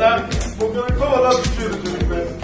Ben bunları kovadan tutuyoruz çocuklar.